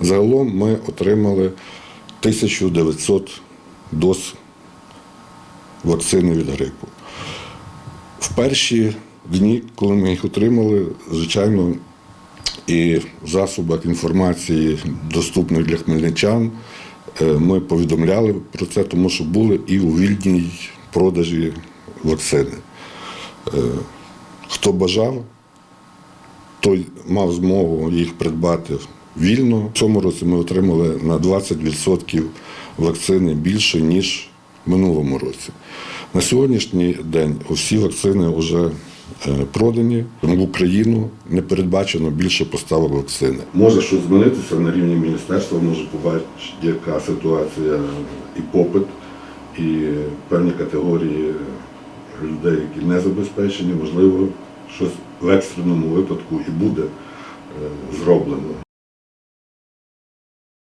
Загалом ми отримали 1900 доз вакцини від грипу. В перші дні, коли ми їх отримали, звичайно, і в засобах інформації, доступних для хмельничан, е, ми повідомляли про це, тому що були і у вільній продажі вакцини. Е, Хто бажав, той мав змогу їх придбати вільно. В цьому році ми отримали на 20% вакцини більше, ніж в минулому році. На сьогоднішній день усі вакцини вже е, продані. В Україну не передбачено більше поставок вакцини. Може щось змінитися на рівні міністерства, може побачити, яка ситуація і попит, і певні категорії людей, які не забезпечені, можливо, щось в екстреному випадку і буде е, зроблено.